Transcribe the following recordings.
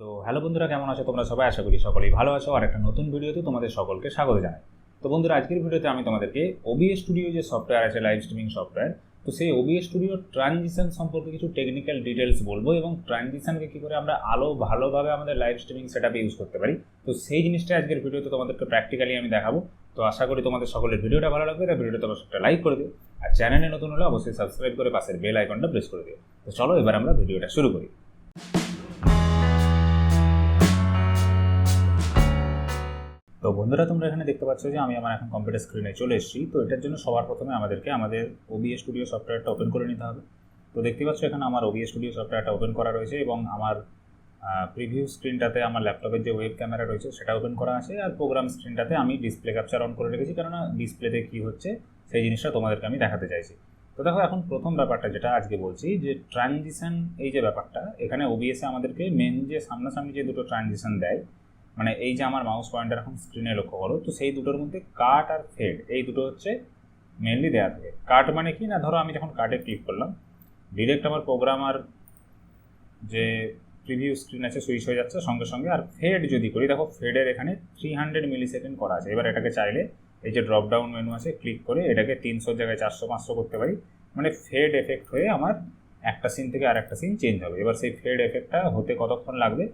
তো হ্যালো বন্ধুরা, কেমন আছো? তোমরা সবাই আশা করি সকলেই ভালো আছো। আর একটা নতুন ভিডিওতে তোমাদের সকলকে স্বাগত জানাই। তো বন্ধুরা, আজকের ভিডিওতে আমি তোমাদেরকে ওবিএস স্টুডিও যে সফটওয়্যার আছে লাইভ স্ট্রিমিং সফটওয়্যার তো সেই ওবিএস স্টুডিও ট্রানজিশন সম্পর্কে কিছু টেকনিক্যাল ডিটেলস বলব এবং ট্রানজিশনকে কী করে আমরা আলো ভালোভাবে আমাদের লাইভ স্ট্রিমিং সেট ইউজ করতে পারি। তো সেই জিনিসটা আজকের ভিডিওতে তোমাদেরকে প্র্যাকটিক্যালি আমি দেখাবো। তো আশা করি তোমাদের সকলের ভিডিওটা ভালো লাগবে। তাই ভিডিওটা তোমার একটা লাইক করে দিও। আর চ্যানেলে নতুন হলে অবশ্যই সাবস্ক্রাইব করে পাশের বেল আইকনটা প্রেস করে দিও। তো চলো এবার আমরা ভিডিওটা শুরু করি। তো বন্ধুরা, তোমরা এখানে দেখতে পাচ্ছ যে আমি আমার এখন কম্পিউটার স্ক্রিনে চলে এসেছি। তো এটার জন্য সবার প্রথমে আমাদেরকে আমাদের ওবিএস স্টুডিও সফটওয়্যারটা ওপেন করে নিতে হবে। তো দেখতে পাচ্ছ এখানে আমার ওবিএস স্টুডিও সফটওয়্যারটা ওপেন করা রয়েছে এবং আমার প্রিভিউ স্ক্রিনটাতে আমার ল্যাপটপের যে ওয়েব ক্যামেরা রয়েছে সেটা ওপেন করা আছে আর প্রোগ্রাম স্ক্রিনটাতে আমি ডিসপ্লে ক্যাপচার অন করে রেখেছি। কেননা ডিসপ্লেতে কী হচ্ছে সেই জিনিসটা তোমাদেরকে আমি দেখাতে চাইছি। তো দেখো, এখন প্রথম ব্যাপারটা যেটা আজকে বলছি যে ট্রানজিশন এই যে ব্যাপারটা, এখানে ওবিএসে আমাদেরকে মেন যে সামনাসামনি যে দুটো ট্রানজিশন দেয় মানে এই যে আমার মাউস পয়েন্টার এখন স্ক্রিনে লক্ষ্য করো, তো সেই দুটোর মধ্যে কাট আর ফেড এই দুটো হচ্ছে মেনলি দেওয়া থাকে। কাট মানে কি? না, ধরো আমি যখন কাটে ক্লিক করলাম ডিরেক্ট আমার প্রোগ্রামার যে প্রিভিউ স্ক্রিন আছে সুইচ হয়ে যাচ্ছে সঙ্গে সঙ্গে। আর ফেড যদি করি, দেখো ফেডের এখানে থ্রি হান্ড্রেড মিলি সেকেন্ড করা আছে। এবার এটাকে চাইলে এই যে ড্রপ ডাউন মেনু আছে ক্লিক করে এটাকে তিনশোর জায়গায় চারশো, পাঁচশো করতে পারি। মানে ফেড এফেক্ট হয়ে আমার একটা সিন থেকে আর একটা সিন চেঞ্জ হবে। এবার সেই ফেড এফেক্টটা হতে কতক্ষণ লাগবে?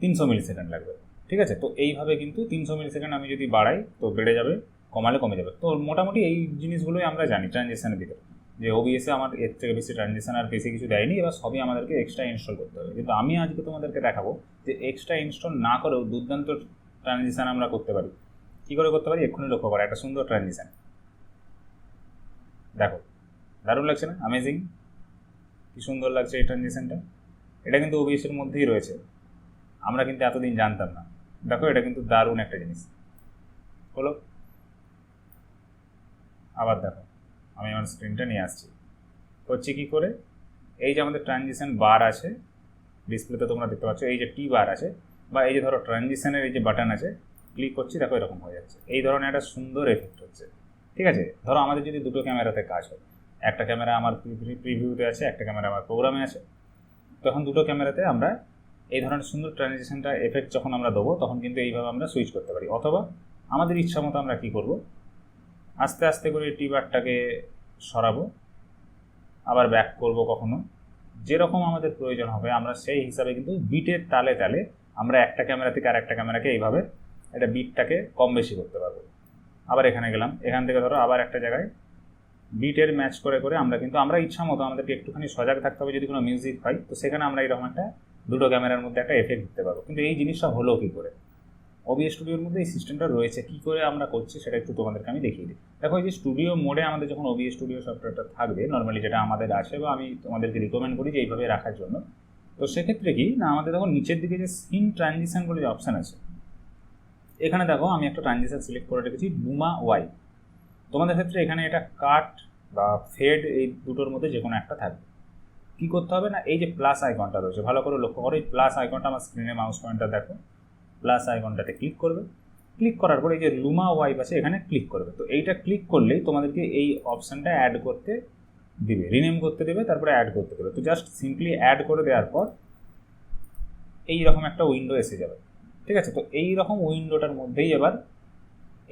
তিনশো মিলি সেকেন্ড লাগবে, ঠিক আছে? তো এইভাবে কিন্তু তিনশো মিলি সেকেন্ড আমি যদি বাড়াই, তো বেড়ে যাবে, কমালে কমে যাবে। তো মোটামুটি এই জিনিসগুলোই আমরা জানি ট্রানজেকশনের ভিতরে। যে ওবিএসে আমার এর থেকে বেশি ট্রানজেকশন আর বেশি কিছু দেয়নি, এবার সবই আমাদেরকে এক্সট্রা ইনস্টল করতে হবে। কিন্তু আমি আজকে তোমাদেরকে দেখাবো যে এক্সট্রা ইনস্টল না করেও দুর্দান্ত ট্রানজিশন আমরা করতে পারি। কী করে করতে পারি? এক্ষুনি লক্ষ্য করা, একটা সুন্দর ট্রানজিশন দেখো, দারুণ লাগছে না? অ্যামেজিং কী সুন্দর লাগছে এই ট্রানজিশনটা এটা কিন্তু ওবিএসের মধ্যেই রয়েছে। আমরা কিন্তু এতদিন জানতাম না। দেখো, এটা কিন্তু দারুণ একটা জিনিস। হলো আবার দেখো, আমি আমার স্ক্রিনটা নিয়ে আসছি। হচ্ছে কী করে? এই যে আমাদের ট্রানজিশন বার আছে ডিসপ্লেতে তোমরা দেখতে পাচ্ছ, এই যে টি বার আছে, বা এই যে ধরো ট্রানজিশনের এই যে বাটন আছে ক্লিক করছি, দেখো এরকম হয়ে যাচ্ছে। এই ধরনের একটা সুন্দর এফেক্ট হচ্ছে। ঠিক আছে? ধরো আমাদের যদি দুটো ক্যামেরাতে কাজ হয়, একটা ক্যামেরা আমার প্রিভিউতে আছে, একটা ক্যামেরা আমার প্রোগ্রামে আছে, তখন দুটো ক্যামেরাতে আমরা এই ধরনের সুন্দর ট্রানজিশনটা এফেক্ট যখন আমরা দেবো, তখন কিন্তু এইভাবে আমরা সুইচ করতে পারি। অথবা আমাদের ইচ্ছা মতো আমরা কী করব? আস্তে আস্তে করে টিবারটাকে সরাবো, আবার ব্যাক করব কখনো। যেরকম আমাদের প্রয়োজন হবে, আমরা সেই হিসাবে কিন্তু বিটের তালে তালে আমরা একটা ক্যামেরা থেকে আর একটা ক্যামেরাকে এইভাবে একটা বিটটাকে কম বেশি করতে পারব। আবার এখানে গেলাম, এখান থেকে ধরো আবার একটা জায়গায় বিটের ম্যাচ করে করে আমরা কিন্তু, আমরা ইচ্ছা মতো আমাদেরকে একটুখানি সজাগ থাকতে হবে যদি কোনো মিউজিক হয় তো সেখানে আমরা এরকম একটা দুটো ক্যামেরার মধ্যে একটা এফেক্ট দিতে পারব কিন্তু এই জিনিসটা হলো কী করে? ওবিএস স্টুডিওর মধ্যে এই সিস্টেমটা রয়েছে, কী করে আমরা করছি সেটা একটু তোমাদেরকে আমি দেখিয়ে দিই। দেখো এই যে স্টুডিও মোডে আমাদের যখন ওবিএস স্টুডিও সফটওয়্যারটা থাকবে নর্মালি যেটা আমাদের আছে বা আমি তোমাদেরকে রিকমেন্ড করি যে এইভাবে রাখার জন্য, তো সেক্ষেত্রে কি না আমাদের দেখো নিচের দিকে যে সিন ট্রানজিশন বলে যে অপশান আছে, এখানে দেখো আমি একটা ট্রানজিশন সিলেক্ট করে রেখেছি লুমা ওয়াই তোমাদের ক্ষেত্রে এখানে এটা কাট বা ফেড এই দুটোর মধ্যে যে কোনো একটা থাকবে। কী করতে হবে না? এই যে প্লাস আইকনটা রয়েছে, ভালো করে লক্ষ্য করো, এই প্লাস আইকনটা আমার স্ক্রিনে মাউস পয়েন্টটা দেখো। প্লাস আইকনটাতে ক্লিক করবে। ক্লিক করার পরে এই যে লুমা ওয়াইপ আছে এখানে ক্লিক করবে। তো এইটা ক্লিক করলেই তোমাদেরকে এই অপশানটা অ্যাড করতে দিবে রিনেম করতে দেবে, তারপরে অ্যাড করতে দেবে। তো জাস্ট সিম্পলি অ্যাড করে দেওয়ার পর এই রকম একটা উইন্ডো এসে যাবে। ঠিক আছে? তো এই রকম উইন্ডোটার মধ্যেই এবার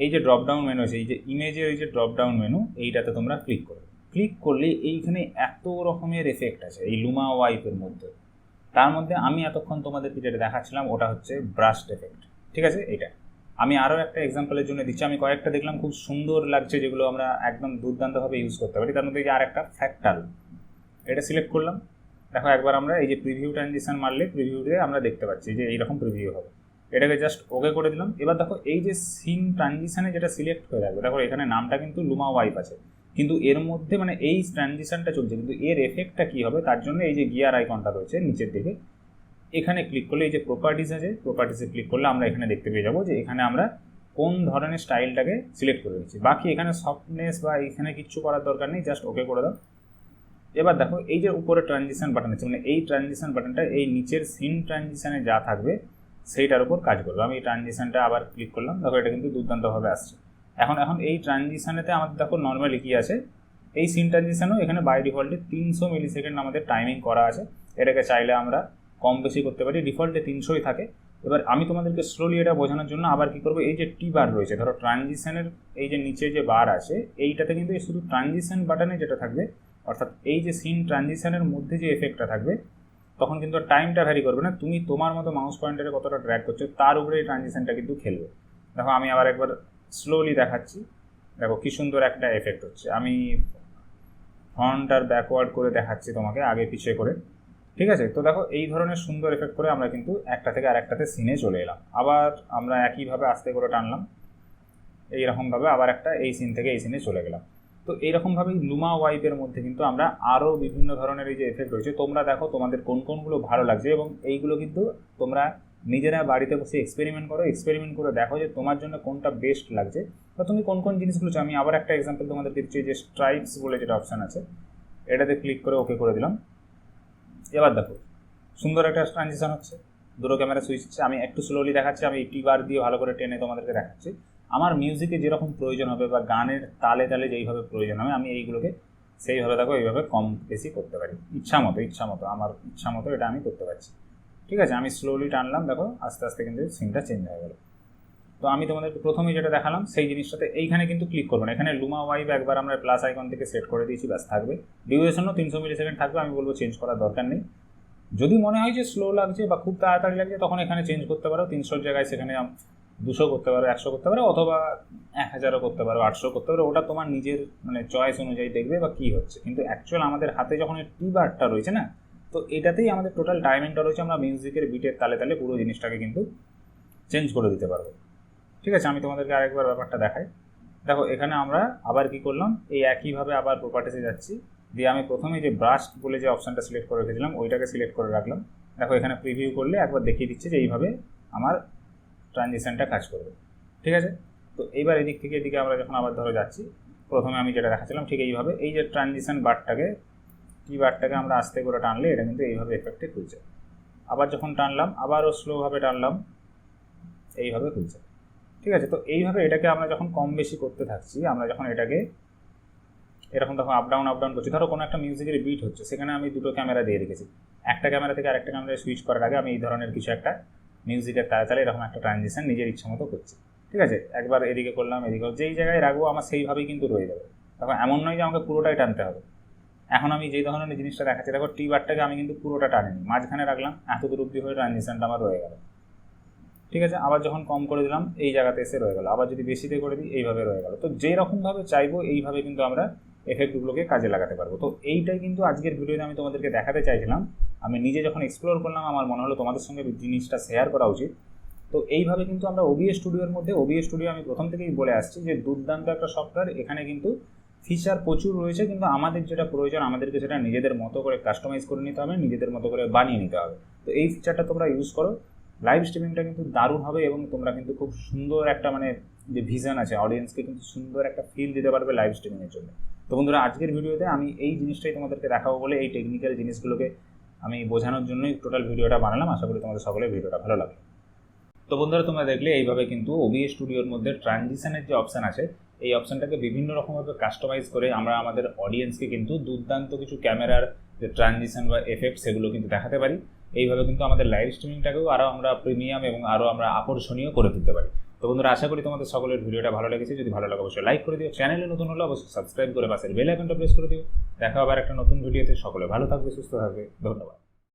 এই যে ড্রপডাউন মেনু আছে, এই যে ইমেজের এই যে ড্রপডাউন মেনু এইটাতে তোমরা ক্লিক করবে। ক্লিক করলে এইখানে এত রকমের এফেক্ট আছে, এই লুমা ওয়াইপের মধ্যে। তার মধ্যে আমি এতক্ষণ তোমাদেরকে যেটা দেখাচ্ছিলাম, ওটা হচ্ছে ব্রাস্ট এফেক্ট ঠিক আছে? এটা আমি আরও একটা এক্সাম্পলের জন্য দিচ্ছি। আমি কয়েকটা দেখলাম, খুব সুন্দর লাগছে যেগুলো আমরা একদম দুর্দান্তভাবে ইউজ করতে পারি। তার মধ্যে যে আরেকটা ফ্যাক্টাল এটা সিলেক্ট করলাম। দেখো, একবার আমরা এই যে প্রিভিউ ট্রানজিশন মারলে প্রিভিউতে আমরা দেখতে পাচ্ছি যে এইরকম প্রিভিউ হবে। এটাকে জাস্ট ওকে করে দিলাম। এবার দেখো, এই যে সিন ট্রানজিশানে যেটা সিলেক্ট হয়ে থাকবে, দেখো, এখানে নামটা কিন্তু লুমা ওয়াইপ আছে। কিন্তু এর মধ্যে মানে এই ট্রানজিশনটা চলছে, কিন্তু এর এফেক্টটা কী হবে? তার জন্য এই যে গিয়ার আইকনটা রয়েছে নিচের দিকে, এখানে ক্লিক করলে এই যে প্রপার্টিস আছে প্রপার্টিসে ক্লিক করলে আমরা এখানে দেখতে পেয়ে যাব যে এখানে আমরা কোন ধরনের স্টাইলটাকে সিলেক্ট করে দিচ্ছি বাকি এখানে সফটনেস বা এখানে কিচ্ছু করার দরকার নেই জাস্ট ওকে করে দাও। এবার দেখো, এই যে উপরে ট্রানজিশন বাটন আছে মানে এই ট্রানজিশন বাটনটা এই নিচের সিন ট্রানজিশনে যা থাকবে, সেইটার উপর কাজ করবে। আমি এই ট্রানজিশনটা আবার ক্লিক করলাম, দেখো এটা কিন্তু দুর্দান্তভাবে আসছে। এখন এখন এই ট্রানজিশনেতে আমাদের দেখো নর্মালি কী আছে? এই সিন ট্রানজিশনও এখানে বাই ডিফল্টে তিনশো মিলি সেকেন্ড আমাদের টাইমিং করা আছে। এটাকে চাইলে আমরা কম বেশি করতে পারি। ডিফল্টে তিনশোই থাকে। এবার আমি তোমাদেরকে স্লোলি এটা বোঝানোর জন্য আবার কি করব? এই যে টি বার রয়েছে, ধরো ট্রানজিশনের এই যে নিচে যে বার আছে, এইটাতে কিন্তু শুধু ট্রানজিশন বাটনে যেটা থাকবে, অর্থাৎ এই যে সিন ট্রানজিশনের মধ্যে যে এফেক্টটা থাকবে, তখন কিন্তু টাইমটা ভ্যারি করবে না। তুমি তোমার মতো মাউস পয়েন্টারে কতটা ড্র্যাগ করছ, তার উপরে এই ট্রানজিশনটা কিন্তু খেলবে। দেখো, আমি আবার একবার স্লোলি দেখাচ্ছি। দেখো কি সুন্দর একটা এফেক্ট হচ্ছে। আমি ফ্রন্ট আর ব্যাকওয়ার্ড করে দেখাচ্ছি তোমাকে, আগে পিছিয়ে করে। ঠিক আছে? তো দেখো, এই ধরনের সুন্দর এফেক্ট করে আমরা কিন্তু একটা থেকে আরেকটাতে সিনে চলে এলাম। আবার আমরা একইভাবে আস্তে করে টানলাম। এইরকমভাবে আবার একটা এই সিন থেকে এই সিনে চলে গেলাম। তো এইরকমভাবেই লুমা ওয়াইপের মধ্যে কিন্তু আমরা আরও বিভিন্ন ধরনের এই যে এফেক্ট রয়েছে। তোমরা দেখো তোমাদের কোন কোনগুলো ভালো লাগছে এবং এইগুলো কিন্তু তোমরা নিজেরা বাড়িতে বসে এক্সপেরিমেন্ট করো এক্সপেরিমেন্ট করে দেখো যে তোমার জন্য কোনটা বেস্ট লাগছে। বা তুমি কোন কোন জিনিসগুলো চাও আমি আবার একটা এক্সাম্পল তোমাদের দিচ্ছি যে স্ট্রাইপস বলে যেটা অপশান আছে। এটাতে ক্লিক করে ওকে করে দিলাম। এবার দেখো, সুন্দর একটা ট্রানজিশন হচ্ছে। দুটো ক্যামেরা সুইচ হচ্ছে, আমি একটু স্লোলি দেখাচ্ছি, আমি টি বার দিয়ে ভালো করে টেনে তোমাদেরকে দেখাচ্ছি। আমার মিউজিকে যেরকম প্রয়োজন হবে বা গানের তালে তালে যেইভাবে প্রয়োজন হবে, আমি এইগুলোকে সেইভাবে দেখো, এইভাবে কম বেশি করতে পারি। ইচ্ছা মতো ইচ্ছা মতো আমার ইচ্ছা মতো এটা আমি করতে পারছি। ঠিক আছে? আমি স্লোলি টানলাম, দেখো, আস্তে আস্তে কিন্তু সিনটা চেঞ্জ হয়ে গেল। তো আমি তোমাদেরকে প্রথমেই যেটা দেখালাম, সেই জিনিসটাতে এইখানে কিন্তু ক্লিক করব না। এখানে লুমা ওয়াইভ একবার আমরা প্লাস আইকন থেকে সেট করে দিয়েছি, ব্যাস, থাকবে। ডিউরেশনও তিনশো মিলি সেকেন্ড থাকবে, আমি বলব চেঞ্জ করার দরকার নেই। যদি মনে হয় যে স্লো লাগছে বা খুব তাড়াতাড়ি লাগছে, তখন এখানে চেঞ্জ করতে পারো। তিনশোর জায়গায় সেখানে দুশো করতে পারো, একশো করতে পারো, অথবা এক হাজারও করতে পারো, আটশো করতে পারো। ওটা তোমার নিজের মানে চয়েস অনুযায়ী দেখবে বা কী হচ্ছে। কিন্তু অ্যাকচুয়াল আমাদের হাতে যখন টি বারটা রয়েছে না তো এটাতেই আমাদের টোটাল রয়েছে, আমরা মিউজিকের বিটের তালে তালে পুরো জিনিসটাকে কিন্তু চেঞ্জ করে দিতে পারব। ঠিক আছে? আমি তোমাদেরকে আরেকবার ব্যাপারটা দেখাই। দেখো, এখানে আমরা আবার কি করলাম? এই একইভাবে আবার প্রপার্টিসে যাচ্ছি। দিয়ে আমি প্রথমে যে ব্রাশ বলে যে অপশানটা সিলেক্ট করে রেখেছিলাম, ওইটাকে সিলেক্ট করে রাখলাম। দেখো, এখানে প্রিভিউ করলে একবার দেখিয়ে দিচ্ছে যে এইভাবে আমার ট্রানজিশনটা কাজ করবে। ঠিক আছে? তো এইবার এদিক থেকে এদিকে আমরা যখন আবার ধরো যাচ্ছি, প্রথমে আমি যেটা দেখাচ্ছিলাম ঠিক এইভাবে, এই যে ট্রানজিশন বারটাকে কি বারটাকে আমরা আস্তে করে টানলে এটা কিন্তু এইভাবে এফেক্টে খুলছে। আবার যখন টানলাম, আবারও স্লোভাবে টানলাম, এইভাবে খুলছে। ঠিক আছে? তো এইভাবে এটাকে আমরা যখন কম বেশি করতে থাকছি, আমরা যখন এটাকে এরকম তখন আপ ডাউন আপ করছি। ধরো কোনো একটা মিউজিকের বিট হচ্ছে, সেখানে আমি দুটো ক্যামেরা দিয়ে রেখেছি। একটা ক্যামেরা থেকে আরেকটা ক্যামেরায় সুইচ করার আগে আমি এই ধরনের কিছু একটা মিউজিকের তালে তালে এরকম একটা ট্রানজিশন নিজের ইচ্ছা মতো করছি। ঠিক আছে? একবার এদিকে করলাম, এদিকে যেই জায়গায় রাখব, আমার সেইভাবেই কিন্তু রয়ে যাবে। তখন এমন নয় যে আমাকে পুরোটাই টানতে হবে। এখন আমি যেই ধরনের জিনিসটা দেখাচ্ছি, দেখো টি বারটাকে আমি কিন্তু পুরোটা টানিনি। মাঝখানে রাখলাম এত দূর অব্দি হয়ে ট্রানজিশনটা আমার রয়ে গেল। ঠিক আছে? আবার যখন কম করে দিলাম, এই জায়গাতে এসে রয়ে গেল। আবার যদি বেশিতে করে দিই, এইভাবে রয়ে গেল। তো যেই রকমভাবে চাইব, এইভাবে কিন্তু আমরা এফেক্টগুলোকে কাজে লাগাতে পারব। তো এইটাই কিন্তু আজকের ভিডিওতে আমি তোমাদেরকে দেখাতে চাইছিলাম। আমি নিজে যখন এক্সপ্লোর করলাম, আমার মনে হলো তোমাদের সঙ্গে জিনিসটা শেয়ার করা উচিত। তো এইভাবে কিন্তু আমরা ওবিএ স্টুডিওর মধ্যে ওবিএ স্টুডিও আমি প্রথম থেকেই বলে আসছি যে, দুর্দান্ত একটা সফটওয়্যার এখানে কিন্তু ফিচার প্রচুর রয়েছে, কিন্তু আমাদের যেটা প্রয়োজন, আমাদেরকে সেটা নিজেদের মতো করে কাস্টমাইজ করে নিতে হবে, নিজেদের মতো করে বানিয়ে নিতে হবে। তো এই ফিচারটা তোমরা ইউজ করো। লাইভ স্ট্রিমিংটা কিন্তু দারুণ হবে এবং তোমরা কিন্তু খুব সুন্দর একটা মানে যে ভিশন আছে অডিয়েন্সকে কিন্তু সুন্দর একটা ফিল দিতে পারবে লাইভ স্ট্রিমিংয়ের জন্য। তো বন্ধুরা, আজকের ভিডিওতে আমি এই জিনিসটাই তোমাদেরকে দেখাবো বলে, এই টেকনিক্যাল জিনিসগুলোকে আমি বোঝানোর জন্যই টোটাল ভিডিওটা বানালাম। আশা করি তোমাদের সকলের ভিডিওটা ভালো লাগে তো বন্ধুরা, তোমরা দেখলে এইভাবে কিন্তু ওবিএ স্টুডিওর মধ্যে ট্রানজিশনের যে অপশান আছে এই অপশানটাকে বিভিন্ন রকমভাবে কাস্টমাইজ করে আমরা আমাদের অডিয়েন্সকে কিন্তু দুর্দান্ত কিছু ক্যামেরার যে ট্রানজিশন বা এফেক্ট সেগুলো কিন্তু দেখাতে পারি। এইভাবে কিন্তু আমাদের লাইভ স্ট্রিমিংটাকেও আরও আমরা প্রিমিয়াম এবং আরও আমরা আকর্ষণীয় করে তুলতে পারি। তো বন্ধুরা, আশা করি তোমাদের সকলের ভিডিওটা ভালো লেগেছে। যদি ভালো লাগে অবশ্যই লাইক করে দিও। চ্যানেলে নতুন হলে অবশ্যই সাবস্ক্রাইব করে পাশের বেল আইকনটা প্রেস করে দিও। দেখা আবার একটা নতুন ভিডিওতে সকলে ভালো থাকবে, সুস্থ থাকবে। ধন্যবাদ।